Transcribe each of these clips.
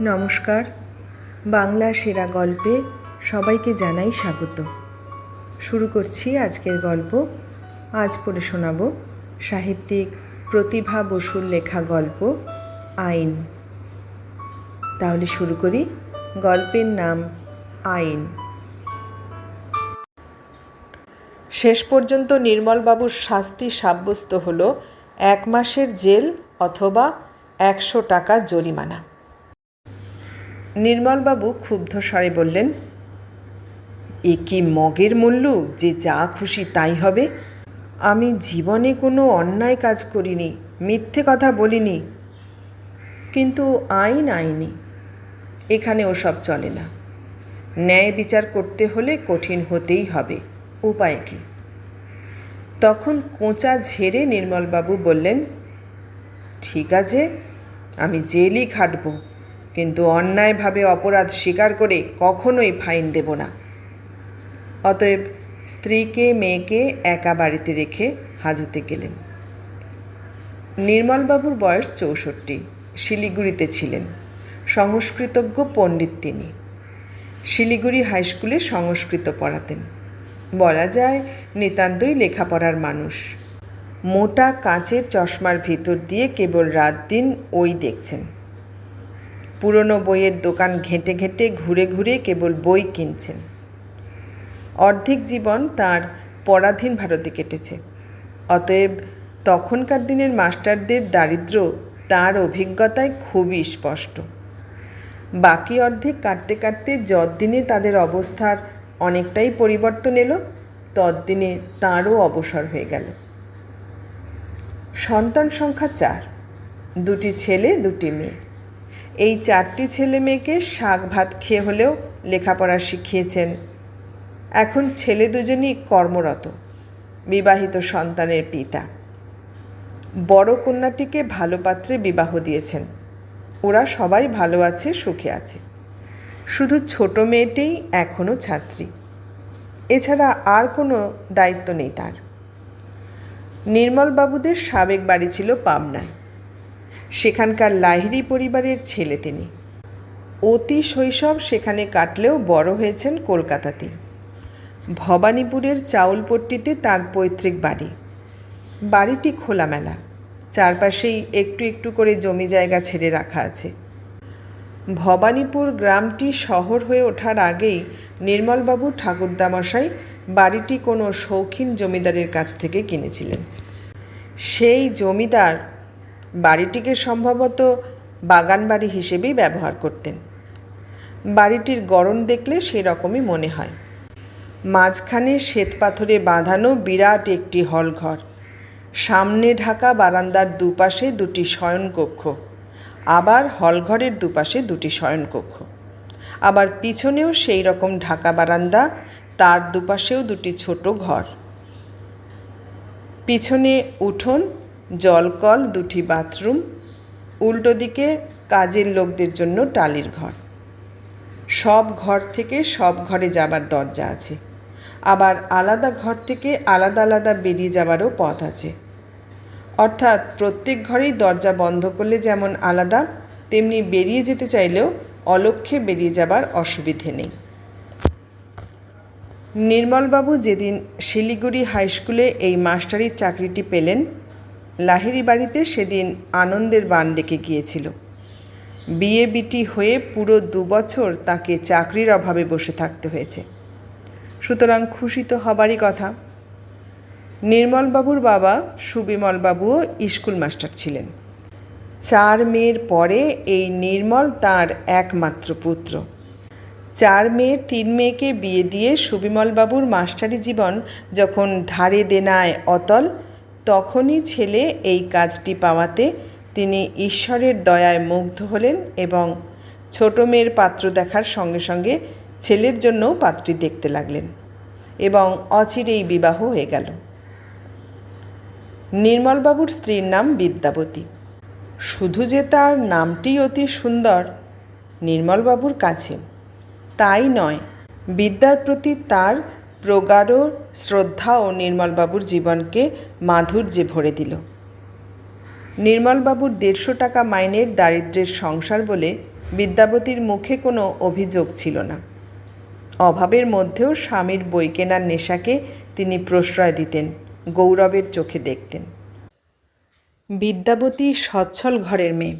নমস্কার। বাংলা সেরা গল্পে সবাইকে জানাই স্বাগত। শুরু করছি আজকের গল্প। আজ পড়ে শোনাব সাহিত্যিক প্রতিভা বসুর লেখা গল্প, আইন। তাহলে শুরু করি। গল্পের নাম আইন। শেষ পর্যন্ত নির্মলবাবুর শাস্তি সাব্যস্ত হল এক মাসের জেল অথবা একশো টাকা জরিমানা। নির্মলবাবু ক্ষুব্ধ স্বরে বললেন, এ কি মগের মূল্য যে যা খুশি তাই হবে। আমি জীবনে কোনো অন্যায় কাজ করিনি, মিথ্যে কথা বলিনি, কিন্তু আইন আইনি। এখানে ওসব চলে না। ন্যায় বিচার করতে হলে কঠিন হতেই হবে। উপায় কি? তখন কোঁচা ঝেড়ে নির্মলবাবু বললেন, ঠিক আছে, আমি জেলই খাটবো। কিন্তু অন্যায়ভাবে অপরাধ স্বীকার করে কখনোই ফাইন দেব না। অতএব স্ত্রীকে, মেয়েকে একা বাড়িতে রেখে হাজতে গেলেন। নির্মলবাবুর বয়স চৌষট্টি, শিলিগুড়িতে ছিলেন। সংস্কৃতজ্ঞ পণ্ডিত তিনি। শিলিগুড়ি হাইস্কুলে সংস্কৃত পড়াতেন। বলা যায়, নিতান্তই লেখাপড়ার মানুষ। মোটা কাঁচের চশমার ভিতর দিয়ে কেবল রাত দিন ওই দেখছেন। পুরনো বইয়ের দোকান ঘেঁটে ঘেঁটে ঘুরে ঘুরে কেবল বই কিনছেন। অর্ধেক জীবন তার পরাধীন ভারতে কেটেছে। অতএব তখনকার দিনের মাস্টারদের দারিদ্র তার অভিজ্ঞতায় খুবই স্পষ্ট। বাকি অর্ধেক কাটতে কাটতে যদ্দিনে তাদের অবস্থার অনেকটাই পরিবর্তন এলো, তদ্দিনে তাঁরও অবসর হয়ে গেল। সন্তান সংখ্যা চার। দুটি ছেলে, দুটি মেয়ে। এই চারটি ছেলে মেয়েকে শাক ভাত খেয়ে হলেও লেখাপড়া শিখিয়েছেন। এখন ছেলে দুজনই কর্মরত, বিবাহিত সন্তানের পিতা। বড় কন্যাটিকে ভালো পাত্রে বিবাহ দিয়েছেন। ওরা সবাই ভালো আছে, সুখে আছে। শুধু ছোট মেয়েটিই এখনও ছাত্রী। এছাড়া আর কোনো দায়িত্ব নেই তার। নির্মলবাবুদের সাবেক বাড়ি ছিল পাবনায়। সেখানকার লাহিড়ি পরিবারের ছেলে তিনি। অতি শৈশব সেখানে কাটলেও বড় হয়েছেন কলকাতাতে ভবানীপুরের চাউলপট্টিতে তার পৈতৃক বাড়ি। বাড়িটি খোলামেলা। চারপাশেই একটু একটু করে জমি জায়গা ছেড়ে রাখা আছে। ভবানীপুর গ্রামটি শহর হয়ে ওঠার আগেই নির্মলবাবু ঠাকুরদামশাই বাড়িটি কোনো শৌখিন জমিদারের কাছ থেকে কিনেছিলেন। সেই জমিদার বাড়িটিকে সম্ভবত বাগান বাড়ি হিসেবেই ব্যবহার করতেন। বাড়িটির গড়ন দেখলে সেরকমই মনে হয়। মাঝখানে শ্বেতপাথরে বাঁধানো বিরাট একটি হলঘর। সামনে ঢাকা বারান্দার দুপাশে দুটি শয়নকক্ষ। আবার হলঘরের দুপাশে দুটি শয়নকক্ষ। আবার পিছনেও সেই রকম ঢাকা বারান্দা, তার দুপাশেও দুটি ছোট ঘর। পিছনে উঠোন জলকল দুটি বাথরুম, উল্টো দিকে কাজের লোকদের জন্য টালির ঘর। সব ঘর থেকে সব ঘরে যাবার দরজা আছে। আবার আলাদা ঘর থেকে আলাদা আলাদা বেরিয়ে যাবারও পথ আছে। অর্থাৎ প্রত্যেক ঘরেই দরজা বন্ধ করলে যেমন আলাদা, তেমনি বেরিয়ে যেতে চাইলেও অলক্ষ্যে বেরিয়ে যাবার অসুবিধে নেই। নির্মলবাবু যেদিন শিলিগুড়ি হাইস্কুলে এই মাস্টারির চাকরিটি পেলেন লাহিরি বাড়িতে সেদিন আনন্দের বান ডেকে গিয়েছিল। বিয়ে বিটি হয়ে পুরো দু বছর তাকে চাকরির অভাবে বসে থাকতে হয়েছে। সুতরাং খুশি তো হবারই কথা। নির্মলবাবুর বাবা সুবিমলবাবুও স্কুল মাস্টার ছিলেন। চার মেয়ের পরে এই নির্মল তার একমাত্র পুত্র। চার মেয়ের তিন মেয়েকে বিয়ে দিয়ে সুবিমলবাবুর মাস্টারি জীবন যখন ধারে দেনায় অতল তখনই ছেলে এই কাজটি পাওয়াতে তিনি ঈশ্বরের দয়ায় মুগ্ধ হলেন এবং ছোট মেয়ের পাত্র দেখার সঙ্গে সঙ্গে ছেলের জন্যও পাত্রী দেখতে লাগলেন এবং অচিরেই বিবাহ হয়ে গেল। নির্মলবাবুর স্ত্রীর নাম বিদ্যাবতী। শুধু যে তার নামটি অতি সুন্দর, নির্মলবাবুর কাছে। তাই নয়, বিদ্যার প্রতি তার প্রগাঢ়, শ্রদ্ধা ও নির্মলবাবুর জীবনকে মাধুর্যে ভরে দিল। নির্মলবাবুর দেড়শো টাকা মাইনের দারিদ্রের সংসার বলে বিদ্যাপতির মুখে কোনো অভিযোগ ছিল না। অভাবের মধ্যেও স্বামীর বই কেনার নেশাকে তিনি প্রশ্রয় দিতেন, গৌরবের চোখে দেখতেন। বিদ্যাবতী সচ্ছল ঘরের মেয়ে।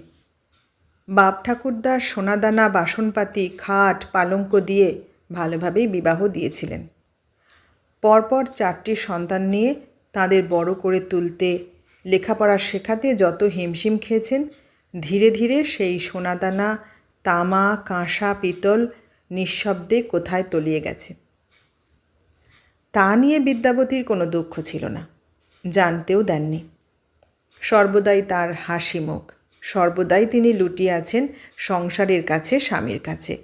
বাপ ঠাকুরদার সোনাদানা বাসনপাতি, খাট, পালঙ্ক দিয়ে ভালোভাবেই বিবাহ দিয়েছিলেন। পরপর চারটি সন্তান নিয়ে তাদের বড় করে তুলতে, লেখাপড়া শেখাতে যত হিমশিম খেয়েছেন, ধীরে ধীরে সেই সোনাদানা, তামা, কাঁসা, পিতল নিঃশব্দে কোথায় তলিয়ে গেছে। তা নিয়ে বিদ্যাবতীর কোনো দুঃখ ছিল না, জানতেও দেননি। সর্বদাই তার হাসি মুখ, সর্বদাই তিনি লুটিয়ে আছেন সংসারের কাছে, স্বামীর কাছে।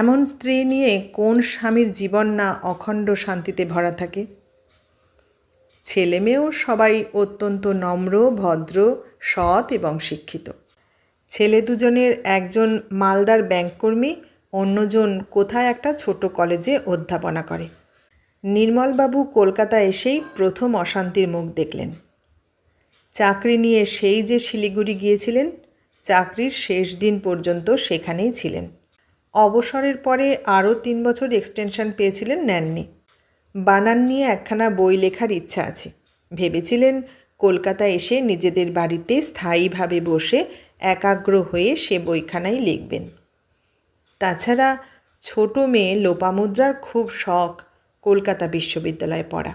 এমন স্ত্রী নিয়ে কোন স্বামীর জীবন না অখণ্ড শান্তিতে ভরা থাকে? ছেলে মেয়েও সবাই অত্যন্ত নম্র, ভদ্র, সৎ এবং শিক্ষিত। ছেলে দুজনের একজন মালদার ব্যাংককর্মী, অন্যজন কোথায় একটা ছোট কলেজে অধ্যাপনা করে। নির্মলবাবু কলকাতা এসেই প্রথম অশান্তির মুখ দেখলেন। চাকরি নিয়ে সেই যে শিলিগুড়ি গিয়েছিলেন, চাকরির শেষ দিন পর্যন্ত সেখানেই ছিলেন। অবসরের পরে আরও তিন বছর এক্সটেনশন পেয়েছিলেন নেননি। বানান নিয়ে একখানা বই লেখার ইচ্ছা আছে। ভেবেছিলেন কলকাতা এসে নিজেদের বাড়িতে স্থায়ীভাবে বসে একাগ্র হয়ে সে বইখানাই লিখবেন। তাছাড়া ছোট মেয়ে লোপামুদ্রার খুব শখ কলকাতা বিশ্ববিদ্যালয়ে পড়া।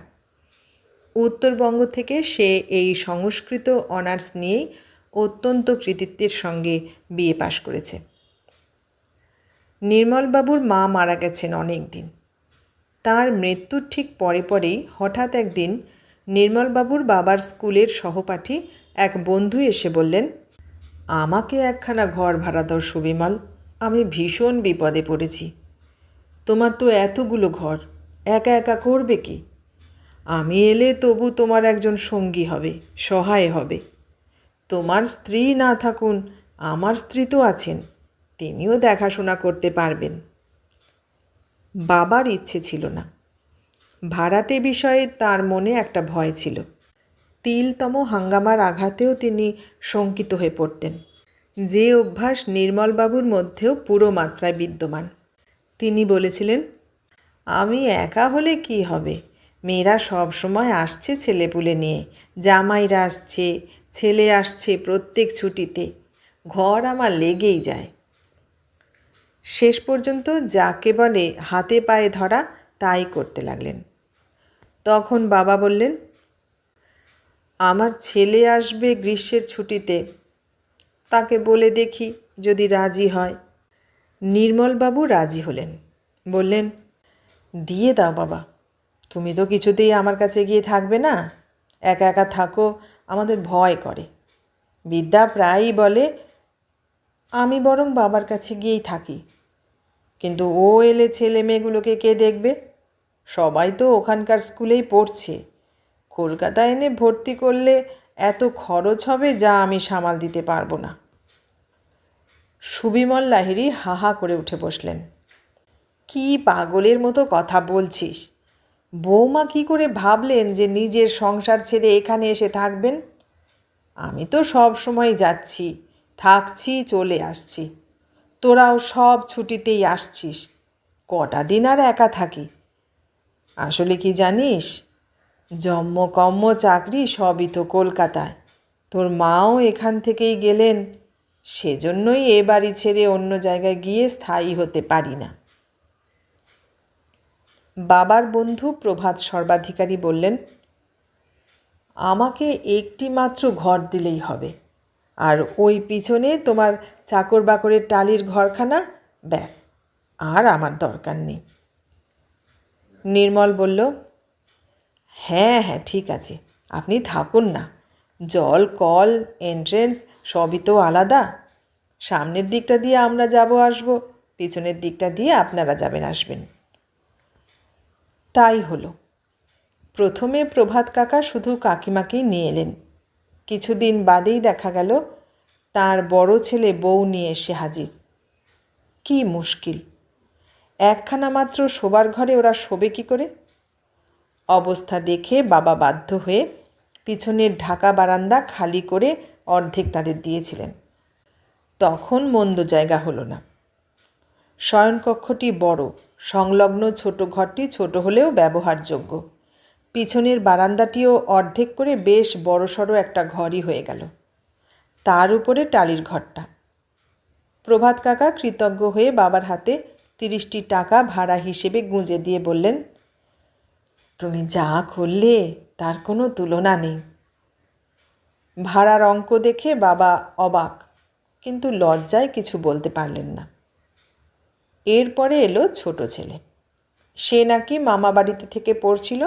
উত্তরবঙ্গ থেকে সে এই সংস্কৃত অনার্স নিয়েই অত্যন্ত কৃতিত্বের সঙ্গে বিয়ে পাশ করেছে। নির্মলবাবুর মা মারা গেছেন অনেক দিন তার মৃত্যুর ঠিক পরে পরেই হঠাৎ একদিন নির্মলবাবুর বাবার স্কুলের সহপাঠী এক বন্ধু এসে বললেন, আমাকে একখানা ঘর ভাড়া দাও সুবিমল, আমি ভীষণ বিপদে পড়েছি। তোমার তো এতগুলো ঘর, একা একা করবে কি? আমি এলে তবু তোমার একজন সঙ্গী হবে, সহায় হবে। তোমার স্ত্রী না থাকুন, আমার স্ত্রী তো আছেন। তিনিও দেখাশোনা করতে পারবেন। বাবার ইচ্ছে ছিল না। ভাড়াটে বিষয়ে তার মনে একটা ভয় ছিল। তিলতম হাঙ্গামার আঘাতেও তিনি শঙ্কিত হয়ে পড়তেন। যে অভ্যাস নির্মলবাবুর মধ্যেও পুরো মাত্রায় বিদ্যমান। তিনি বলেছিলেন, আমি একা হলে কি হবে? মেয়েরা সব সময় আসছে ছেলেপুলে নিয়ে। জামাইরা আসছে, ছেলে আসছে প্রত্যেক ছুটিতে। ঘর আমার লেগেই যায়। শেষ পর্যন্ত যাকে বলে হাতে পায়ে ধরা, তাই করতে লাগলেন। তখন বাবা বললেন, আমার ছেলে আসবে গ্রীষ্মের ছুটিতে। তাকে বলে দেখি যদি রাজি হয়। নির্মলবাবু রাজি হলেন। বললেন, দিয়ে দাও বাবা। তুমি তো কিছুতেই আমার কাছে গিয়ে থাকবে না। একা একা থাকো, আমাদের ভয় করে। বিদ্যা প্রায়ই বলে, আমি বরং বাবার কাছে গিয়েই থাকি। কিন্তু ও এলে ছেলে মেয়েগুলোকে কে দেখবে? সবাই তো ওখানকার স্কুলেই পড়ছে। কলকাতা এনে ভর্তি করলে এত খরচ হবে যা আমি সামাল দিতে পারব না। সুবিমল লাহিরি হাহা করে উঠে বসলেন। কি পাগলের মতো কথা বলছিস? বৌমা কি করে ভাবলেন যে নিজের সংসার ছেড়ে এখানে এসে থাকবেন? আমি তো সব সময় যাচ্ছি, থাকছি, চলে আসছি। তোরাও সব ছুটিতেই আসছিস। কটা দিন আর একা থাকি? আসলে কি জানিস? জম্ম কম্ম চাকরি সবই তো কলকাতায়। তোর মাও এখান থেকেই গেলেন, সেজন্যই এ বাড়ি ছেড়ে অন্য জায়গায় গিয়ে স্থায়ী হতে পারি না। বাবার বন্ধু প্রভাত সর্বাধিকারী বললেন, আমাকে একটি মাত্র ঘর দিলেই হবে। আর ওই পিছনে তোমার চাকর বাকরের টালির ঘরখানা, ব্যাস, আর আমার দরকার নেই। নির্মল বলল হ্যাঁ হ্যাঁ ঠিক আছে, আপনি থাকুন না। জল, কল এন্ট্রেন্স সবই তো আলাদা। সামনের দিকটা দিয়ে আমরা যাব, আসব, পিছনের দিকটা দিয়ে আপনারা যাবেন, আসবেন। তাই হলো। প্রথমে প্রভাত কাকা শুধু কাকিমাকেই নিয়ে এলেন। কিছুদিন বাদেই দেখা গেল তার বড় ছেলে বউ নিয়ে এসে হাজির। কি মুশকিল। একখানা মাত্র শোবার ঘরে ওরা শোবে কি করে? অবস্থা দেখে বাবা বাধ্য হয়ে পিছনের ঢাকা বারান্দা খালি করে অর্ধেক তাদের দিয়েছিলেন। তখন মন্দ জায়গা হলো না। শয়নকক্ষটি বড়, সংলগ্ন ছোট ঘরটি ছোট হলেও ব্যবহারযোগ্য। পিছনের বারান্দাটিও অর্ধেক করে বেশ বড়সড় একটা ঘরই হয়ে গেল। তার উপরে টালির ঘরটা। প্রভাত কাকা কৃতজ্ঞ হয়ে বাবার হাতে তিরিশটি টাকা ভাড়া হিসেবে গুঁজে দিয়ে বললেন, তুমি যা করলে তার কোনো তুলনা নেই। ভাড়ার অঙ্ক দেখে বাবা অবাক, কিন্তু লজ্জায় কিছু বলতে পারলেন না। এরপরে এলো ছোট ছেলে। সে নাকি মামা বাড়িতে থেকে পড়ছিল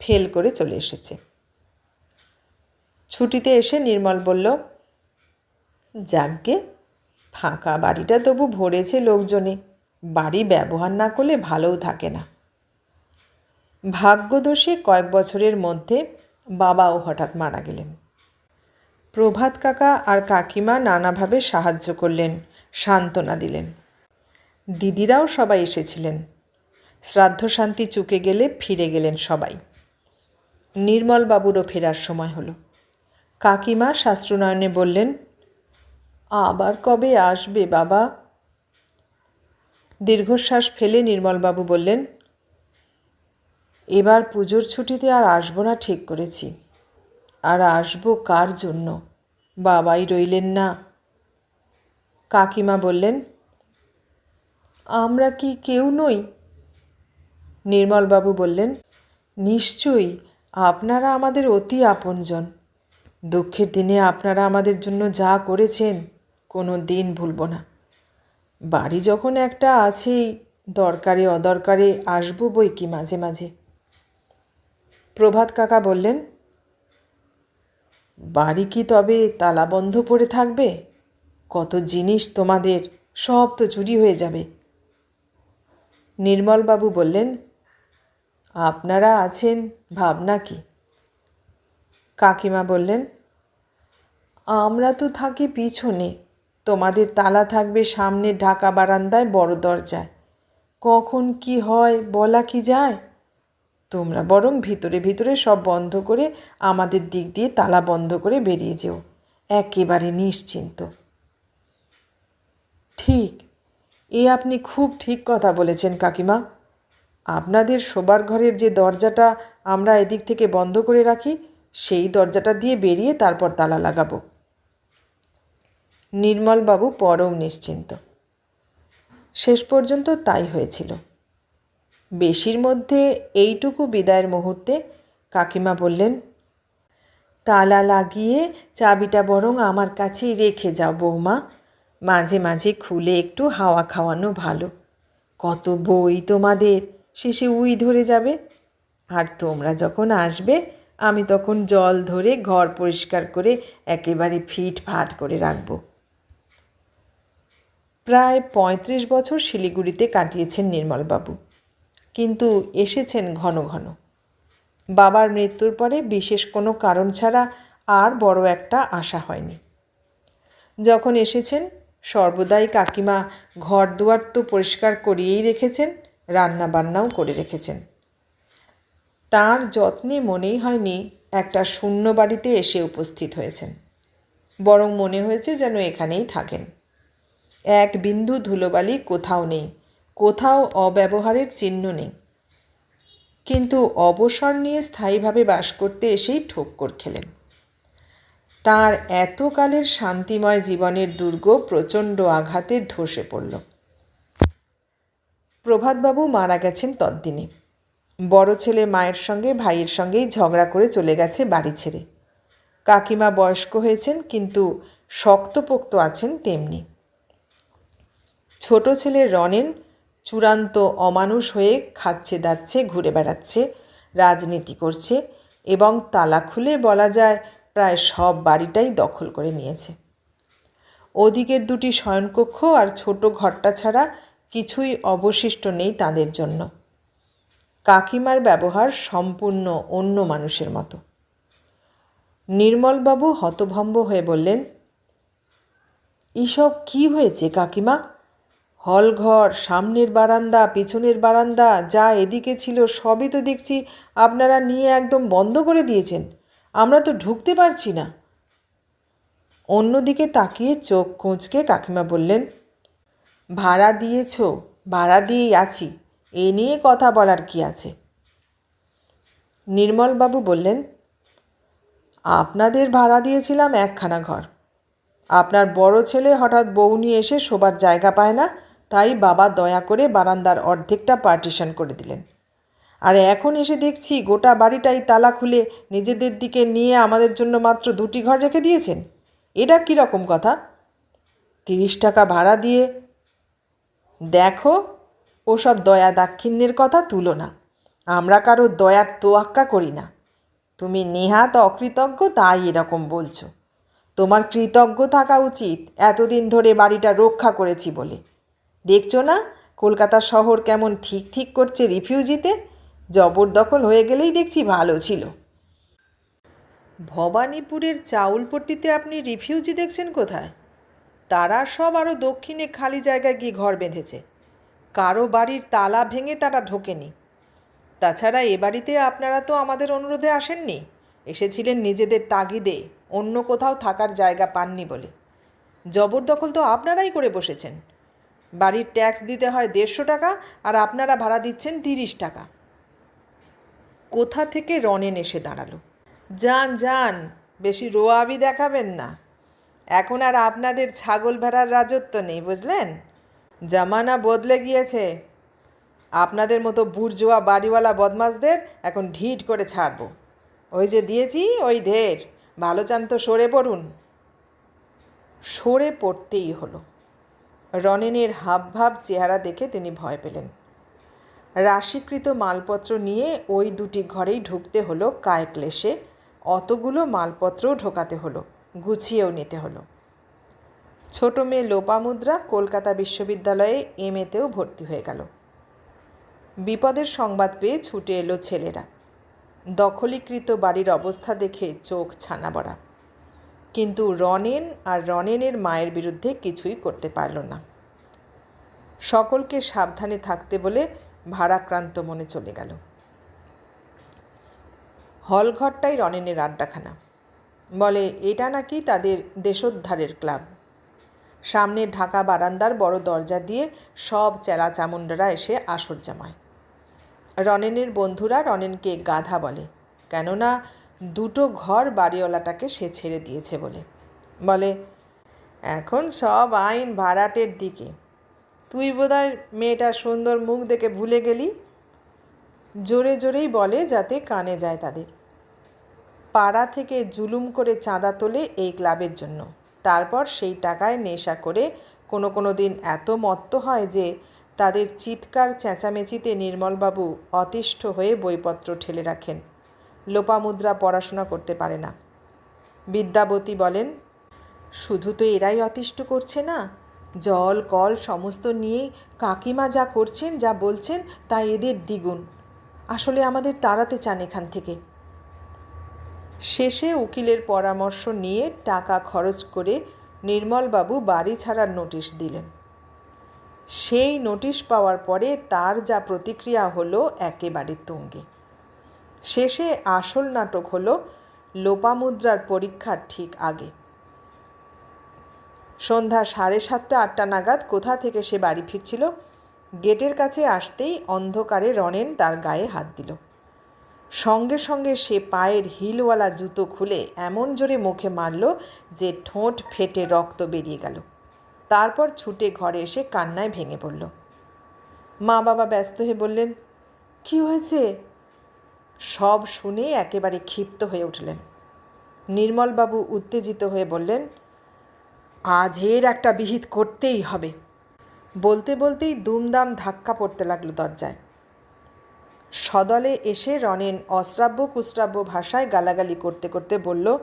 ফেল করে চলে এসেছে। ছুটিতে এসে নির্মল বলল, যাকগে, ফাঁকা বাড়িটা তবু ভরেছে লোকজনে, বাড়ি ব্যবহার না করলে ভালোও থাকে না। ভাগ্যদোষে কয়েক বছরের মধ্যে বাবাও হঠাৎ মারা গেলেন। প্রভাত কাকা আর কাকিমা নানাভাবে সাহায্য করলেন, সান্ত্বনা দিলেন। দিদিরাও সবাই এসেছিলেন। শ্রাদ্ধ শান্তি চুকে গেলে ফিরে গেলেন সবাই। নির্মলবাবুরও ফেরার সময় হলো। কাকিমা শাস্ত্রনয়নে বললেন, আবার কবে আসবে বাবা? দীর্ঘশ্বাস ফেলে নির্মলবাবু বললেন, এবার পুজোর ছুটিতে আর আসব না ঠিক করেছি। আর আসব কার জন্য? বাবাই রইলেন না। কাকিমা বললেন, আমরা কি কেউ নই? নির্মলবাবু বললেন, নিশ্চয়ই। আপনারা আমাদের অতি আপনজন। দুঃখের দিনে আপনারা আমাদের জন্য যা করেছেন, কোনো দিন ভুলব না। বাড়ি যখন একটা আছেই দরকারে অদরকারে আসব বই কি মাঝে মাঝে? প্রভাত কাকা বললেন, বাড়ি কি তবে তালা বন্ধ পড়ে থাকবে? কত জিনিস তোমাদের, সব তো চুরি হয়ে যাবে। নির্মলবাবু বললেন আপনারা আছেন ভাবনা কি? কাকিমা বললেন, আমরা তো থাকি পিছনে। তোমাদের তালা থাকবে সামনে ঢাকা বারান্দায় বড় দরজায়। কখন কি হয় বলা কি যায়? তোমরা বরং ভিতরে ভিতরে সব বন্ধ করে আমাদের দিক দিয়ে তালা বন্ধ করে বেরিয়ে যেও। একেবারে নিশ্চিন্ত। ঠিক, এ আপনি খুব ঠিক কথা বলেছেন কাকিমা। আপনাদের শোবার ঘরের যে দরজাটা আমরা এদিক থেকে বন্ধ করে রাখি, সেই দরজাটা দিয়ে বেরিয়ে তারপর তালা লাগাবো। নির্মলবাবু পরম নিশ্চিন্ত। শেষ পর্যন্ত তাই হয়েছিল। বেশির মধ্যে এইটুকু বিদায়ের মুহূর্তে কাকিমা বললেন, তালা লাগিয়ে চাবিটা বরং আমার কাছেই রেখে যাও বৌমা। মাঝে মাঝে খুলে একটু হাওয়া খাওয়ানো ভালো। কত বই তোমাদের শেষে উই ধরে যাবে। আর তোমরা যখন আসবে, আমি তখন জল ধরে ঘর পরিষ্কার করে একেবারে ফিট ফাট করে রাখব। প্রায় পঁয়ত্রিশ বছর শিলিগুড়িতে কাটিয়েছেন নির্মলবাবু। কিন্তু এসেছেন ঘন ঘন। বাবার মৃত্যুর পরে বিশেষ কোনো কারণ ছাড়া আর বড় একটা আশা হয়নি। যখন এসেছেন, সর্বদাই কাকিমা ঘর দুয়ার তো পরিষ্কার করিয়েই রেখেছেন রান্না বান্নাও করে রেখেছেন। তার যত্নে মনেই হয়নি একটা শূন্য বাড়িতে এসে উপস্থিত হয়েছেন। বরং মনে হয়েছে যেন এখানেই থাকেন। এক বিন্দু ধুলোবালি কোথাও নেই, কোথাও অব্যবহারের চিহ্ন নেই। কিন্তু অবসর নিয়ে স্থায়ীভাবে বাস করতে এসেই ঠোক্কর খেলেন। তার এতকালের শান্তিময় জীবনের দুর্গ প্রচণ্ড আঘাতে ধসে পড়ল। প্রভাতবাবু মারা গেছেন তদ্দিনে। বড় ছেলে মায়ের সঙ্গে ভাইয়ের সঙ্গেই ঝগড়া করে চলে গেছে বাড়ি ছেড়ে। কাকিমা বয়স্ক হয়েছেন, কিন্তু শক্তপোক্ত আছেন তেমনি। ছোট ছেলে রনেন চূড়ান্ত অমানুষ হয়ে খাচ্ছে দাচ্ছে, ঘুরে বেড়াচ্ছে, রাজনীতি করছে এবং তালা খুলে বলা যায় প্রায় সব বাড়িটাই দখল করে নিয়েছে। ওদিকের দুটি শয়নকক্ষ আর ছোট ঘরটা ছাড়া কিছুই অবশিষ্ট নেই তাদের জন্য। কাকিমার ব্যবহার সম্পূর্ণ অন্য মানুষের মতো। নির্মলবাবু হতভম্ব হয়ে বললেন এসব কি হয়েছে কাকিমা? হলঘর, সামনের বারান্দা, পিছনের বারান্দা, যা এদিকে ছিল সবই তো দেখছি আপনারা নিয়ে একদম বন্ধ করে দিয়েছেন। আমরা তো ঢুকতে পারছি না। অন্যদিকে তাকিয়ে চোখ কুঁচকে কাকিমা বললেন ভাড়া দিয়েছ? ভাড়া দিয়েই আছি। এ নিয়ে কথা বলার কি আছে? নির্মলবাবু বললেন, আপনাদের ভাড়া দিয়েছিলাম একখানা ঘর। আপনার বড় ছেলে হঠাৎ বউ নিয়ে এসে শোবার জায়গা পায় না, তাই বাবা দয়া করে বারান্দার অর্ধেকটা পার্টিশন করে দিলেন। আর এখন এসে দেখছি গোটা বাড়িটাই তালা খুলে নিজেদের দিকে নিয়ে আমাদের জন্য মাত্র দুটি ঘর রেখে দিয়েছেন। এটা কী রকম কথা? তিরিশ টাকা ভাড়া দিয়ে দেখো, ওসব দয়া দাক্ষিণ্যের কথা তুলো না। আমরা কারও দয়ার তোয়াক্কা করি না। তুমি নেহাত অকৃতজ্ঞ, তাই এরকম বলছো। তোমার কৃতজ্ঞ থাকা উচিত, এতদিন ধরে বাড়িটা রক্ষা করেছি বলে। দেখছ না, কলকাতা শহর কেমন ঠিক ঠিক করছে রিফিউজিতে? জবরদখল হয়ে গেলেই দেখছি ভালো ছিল। ভবানীপুরের চাউলপট্টিতে আপনি রিফিউজি দেখছেন কোথায়? তারা সব আরও দক্ষিণে খালি জায়গায় গিয়ে ঘর বেঁধেছে। কারও বাড়ির তালা ভেঙে তারা ঢোকেনি। তাছাড়া এ বাড়িতে আপনারা তো আমাদের অনুরোধে আসেননি। এসেছিলেন নিজেদের তাগিদে, অন্য কোথাও থাকার জায়গা পাননি বলে। জবরদখল তো আপনারাই করে বসেছেন। বাড়ির ট্যাক্স দিতে হয় দেড়শো টাকা আর আপনারা ভাড়া দিচ্ছেন তিরিশ টাকা। কোথা থেকে রনেন এসে দাঁড়াল? যান যান, বেশি রোয়াবি দেখাবেন না। এখন আর আপনাদের ছাগল ভেড়ার রাজত্ব নেই, বুঝলেন? জামানা বদলে গিয়েছে। আপনাদের মতো বুর্জোয়া বাড়িওয়ালা বদমাসদের এখন ঢিট করে ছাড়বো। ওই যে দিয়েছি, ওই ঢের। ভালো চান তো সরে পড়ুন। সরে পড়তেই হলো। রনেনের হাবভাব চেহারা দেখে তিনি ভয় পেলেন। রাশিকৃত মালপত্র নিয়ে ওই দুটি ঘরেই ঢুকতে হলো কায়ক্লেশে। অতগুলো মালপত্রও ঢোকাতে হলো। গুছিয়েও নিতে হলো। ছোট মেয়ে লোপামুদ্রা কলকাতা বিশ্ববিদ্যালয়ে এম এতেও ভর্তি হয়ে গেল। বিপদের সংবাদ পেয়ে ছুটে এলো ছেলেরা। দখলীকৃত বাড়ির অবস্থা দেখে চোখ ছানা বড়া। কিন্তু রনেন আর রনেনের মায়ের বিরুদ্ধে কিছুই করতে পারল না। সকলকে সাবধানে থাকতে বলে ভারাক্রান্ত মনে চলে গেল। হলঘরটাই রনেনের আড্ডাখানা। বলে, এটা নাকি তাদের দেশোদ্ধারের ক্লাব? সামনে ঢাকা বারান্দার বড় দরজা দিয়ে সব চেলা চামুন্ডারা এসে আসর জামায়। রনেনের বন্ধুরা রনেনকে গাধা বলে, কেননা দুটো ঘর বাড়িওয়ালাটাকে সে ছেড়ে দিয়েছে বলে। বলে, এখন সব আইন ভাড়াটের দিকে। তুই বোধহয় মেয়েটার সুন্দর মুখ দেখে ভুলে গেলি? জোরে জোরেই বলে যাতে কানে যায় তাদের। পাড়া থেকে জুলুম করে চাঁদা তোলে এই ক্লাবের জন্য। তারপর সেই টাকায় নেশা করে কোনো কোনো দিন এত মত্ত হয় যে তাদের চিৎকার চেঁচামেচিতে নির্মলবাবু অতিষ্ঠ হয়ে বইপত্র ঠেলে রাখেন। লোপামুদ্রা পড়াশোনা করতে পারে না। বিদ্যাবতী বলেন, শুধু তো এরাই অতিষ্ঠ করছে না, জল, কল সমস্ত নিয়েই কাকিমা যা করছেন, যা বলছেন, তা এদের দ্বিগুণ। আসলে আমাদের তাড়াতে চান এখান থেকে। শেষে উকিলের পরামর্শ নিয়ে টাকা খরচ করে নির্মলবাবু বাড়ি ছাড়ার নোটিশ দিলেন। সেই নোটিশ পাওয়ার পরে তার যা প্রতিক্রিয়া হলো একেবারে তুঙ্গে। শেষে আসল নাটক হলো লোপামুদ্রার পরীক্ষার ঠিক আগে। সন্ধ্যা সাড়ে সাতটা, আটটা নাগাদ কোথা থেকে সে বাড়ি ফিরছিল? গেটের কাছে আসতেই অন্ধকারে রনেন তার গায়ে হাত দিল। সঙ্গে সঙ্গে সে পায়ের হিলওয়ালা জুতো খুলে এমন জোরে মুখে মারল যে ঠোঁট ফেটে রক্ত বেরিয়ে গেল। তারপর ছুটে ঘরে এসে কান্নায় ভেঙে পড়ল। মা বাবা ব্যস্ত হয়ে বললেন, কি হয়েছে? সব শুনে একেবারে ক্ষিপ্ত হয়ে উঠলেন। নির্মলবাবু উত্তেজিত হয়ে বললেন আজ এর একটা বিহিত করতেই হবে। বলতে বলতেই দুমদাম ধাক্কা পড়তে লাগল দরজায়। সদলে এসে রনেন অশ্রাব্য কুশ্রাব্য ভাষায় গালাগালি করতে করতে বলল,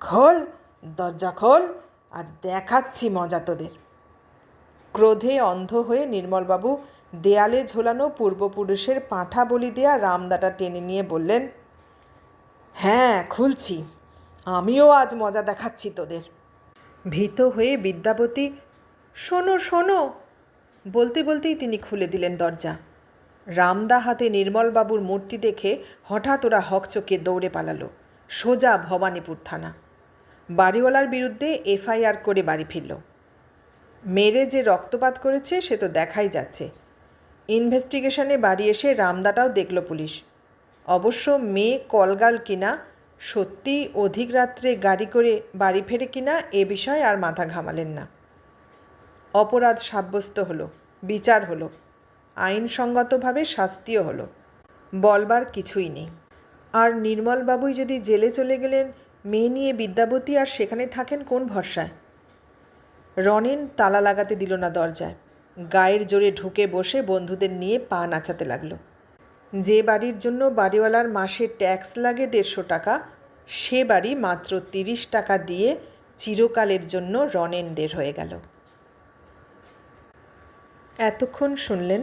খোল, দরজা খোল, আজ দেখাচ্ছি মজা তোদের। ক্রোধে অন্ধ হয়ে নির্মলবাবু দেয়ালে ঝোলানো পূর্বপুরুষের পাঁঠা বলি দেয়া রামদাটা টেনে নিয়ে বললেন হ্যাঁ খুলছি। আমিও আজ মজা দেখাচ্ছি তোদের। ভীত হয়ে বিদ্যাপতি শোনো শোনো। বলতে বলতেই তিনি খুলে দিলেন দরজা। রামদা হাতে নির্মলবাবুর মূর্তি দেখে হঠাৎ ওরা হকচকে দৌড়ে পালালো। সোজা ভবানীপুর থানা। বাড়িওয়ালার বিরুদ্ধে এফআইআর করে বাড়ি ফিরল। মেরে যে রক্তপাত করেছে, সে তো দেখাই যাচ্ছে। ইনভেস্টিগেশনে বাড়ি এসে রামদাটাও দেখল পুলিশ। অবশ্য মেয়ে কলগাল কিনা, সত্যি অধিক রাত্রে গাড়ি করে বাড়ি ফেরে কিনা, এ বিষয়ে আর মাথা ঘামালেন না। অপরাধ সাব্যস্ত হলো, বিচার হলো। আইনসঙ্গতভাবে শাস্তিও হলো। বলবার কিছুই নেই। আর নির্মলবাবুই যদি জেলে চলে গেলেন, মেয়ে নিয়ে বিদ্যাবতী আর সেখানে থাকেন কোন ভরসায়? রনেন তালা লাগাতে দিল না দরজায়। গায়ের জোরে ঢুকে বসে বন্ধুদের নিয়ে পা নাচাতে লাগল। যে বাড়ির জন্য বাড়িওয়ালার মাসে ট্যাক্স লাগে দেড়শো টাকা, সে বাড়ি মাত্র তিরিশ টাকা দিয়ে চিরকালের জন্য রনেনদের হয়ে গেল। এতক্ষণ শুনলেন